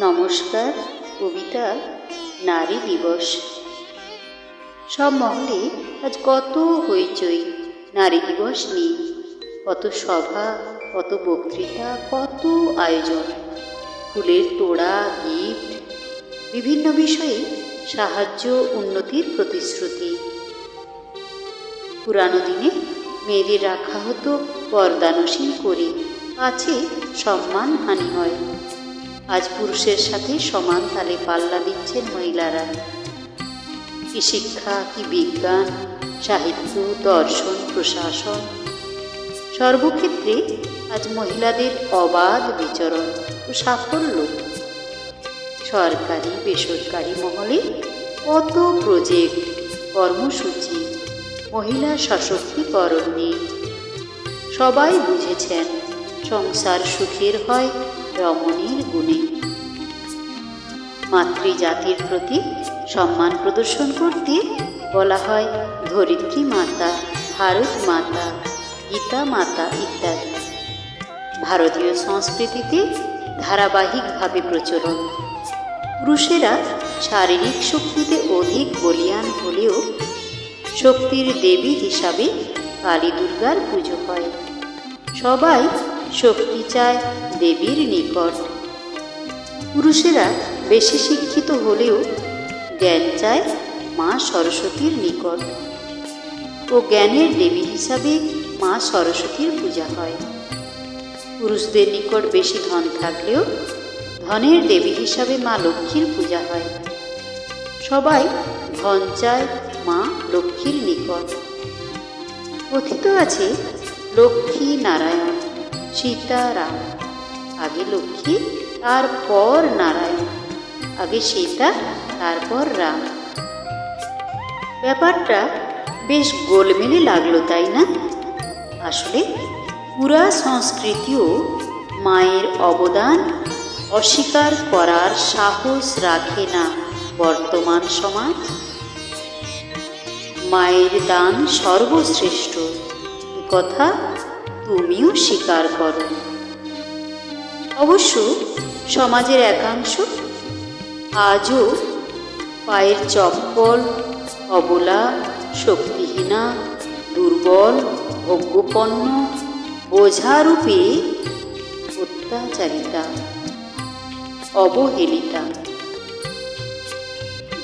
নমস্কার, কবিতা, নারী দিবস। সব মহলে আজ কত হইচই নারী দিবস নিয়ে। কত সভা, কত বক্তৃতা, কত আয়োজন। ফুলের তোড়া, গিফট, বিভিন্ন বিষয়ে সাহায্য, উন্নতির প্রতিশ্রুতি। পুরানো দিনে মেয়েদের রাখা হতো পর্দানসীন করে আছে সম্মান হানি হয়। আজ পুরুষের সাথে সমান তালে পাল্লা দিচ্ছেন মহিলারা। কি শিক্ষা, কি বিজ্ঞান, সাহিত্য, দর্শন, প্রশাসন, সর্বক্ষেত্রে আজ মহিলাদের অবাধ বিচরণ ও সাফল্য। সরকারি, বেসরকারি মহলে কত প্রজেক্ট, কর্মসূচি, মহিলা সশক্তিকরণ নিয়ে সবাই বুঝেছেন, সংসার সুখের হয় রমণীর গুণে। মাতৃজাতির প্রতি সম্মান প্রদর্শন করতে বলা হয় ধরিত্রী মাতা, ভারত মাতা, গীতা মাতা ইত্যাদি। ভারতীয় সংস্কৃতিতে ধারাবাহিকভাবে প্রচলন। পুরুষেরা শারীরিক শক্তিতে অধিক বলিয়ান হলেও শক্তির দেবী হিসাবে কালী দুর্গার পুজো হয়। সবাই শক্তি চায় দেবীর নিকট। পুরুষেরা বেশি শিক্ষিত হলেও জ্ঞান চায় মা সরস্বতীর নিকট। ও জ্ঞানের দেবী হিসাবে মা সরস্বতীর পূজা হয়। পুরুষদের নিকট বেশি ধন থাকলেও ধনের দেবী হিসাবে মা লক্ষ্মীর পূজা হয়। সবাই ধন চায় মা লক্ষ্মীর নিকট। কথিত আছে, লক্ষ্মী নারায়ণ সীতারাম। আগে লক্ষ্মী, তারপর নারায়ণ। আগে সীতা, তারপর রাম। ব্যাপারটা বেশ গোলমেলে লাগল, তাই না? আসলে পুরা সংস্কৃতিও মায়ের অবদান অস্বীকার করার সাহস রাখে না বর্তমান সমাজ। মায়ের দান সর্বশ্রেষ্ঠ। কথা তুমিও স্বীকার করো। অবশ্য সমাজের একাংশ আজও পায়ের চপ্পল, অবলা, শক্তিহীনা, দুর্বল ভোগ্যপন্ন বোঝারূপে অত্যাচারিতা, অবহেলিতা।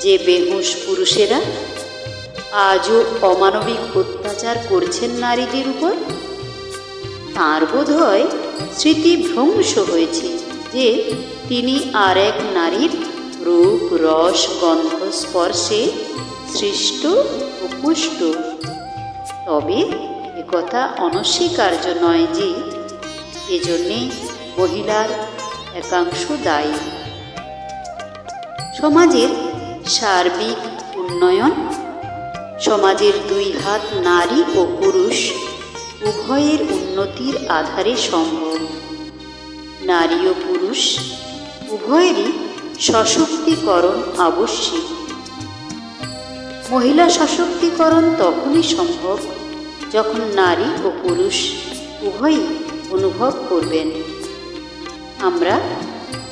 যে বেহুশ পুরুষেরা আজও অমানবিক অত্যাচার করছেন নারীদের উপর তাঁর বোধ হয় স্মৃতিভ্রংশ হয়েছে যে তিনি আর এক নারীর রূপ, রস, গন্ধ, স্পর্শে সৃষ্ট ও পুষ্ট। তবে একথা অনস্বীকার্য নয় যে এজন্যে মহিলার একাংশ দায়ী। সমাজের সার্বিক উন্নয়ন, সমাজের দুই হাত নারী ও পুরুষ উভয়ের উন্নতির আধারে সম্ভব। নারী ও পুরুষ, উভয়েরই সশক্তিকরণ আবশ্যিক। মহিলা সশক্তিকরণ তখনই সম্ভব যখন নারী ও পুরুষ উভয়ই অনুভব করবেন। আমরা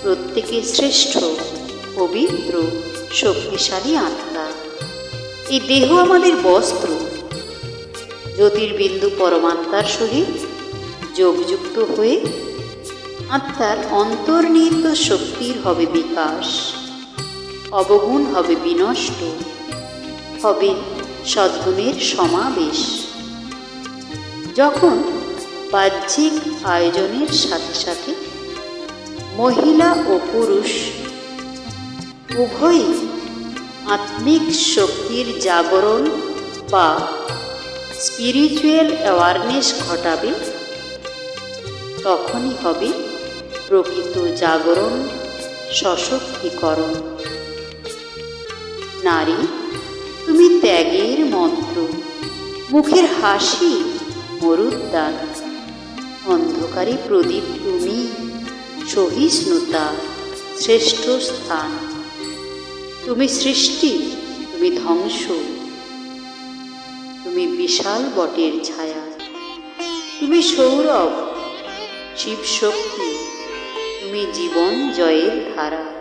প্রত্যেকে শ্রেষ্ঠ, পবিত্র, শক্তিশালী আত্মা। এই দেহ আমাদের বস্ত্র। জ্যোতির্বিন্দু পরমাত্মার সহিত যোগযুক্ত হয়ে আত্মার অন্তর্নিহিত শক্তির হবে বিকাশ, অবগুণ হবে বিনষ্ট, হবে সদ্গুণের সমাবেশ। যখন বাহ্যিক আয়োজনের সাথে সাথে মহিলা ও পুরুষ উভয়ই আত্মিক শক্তির জাগরণ বা স্পিরিচুয়াল অ্যাওয়ারনেস ঘটাবে, তখনই হবে প্রকৃত জাগরণ, সশক্তিকরণ। নারী, তুমি ত্যাগের মন্ত্র, মুখের হাসি মরুদ্যান অন্ধকারে প্রদীপ তুমি, সহিষ্ণুতা শ্রেষ্ঠ স্থান। তুমি সৃষ্টি, তুমি ধ্বংস। তুমি বিশাল বটের ছায়া। তুমি সৌরভ শিব শক্তি তুমি জীবন জয়ের ধারা।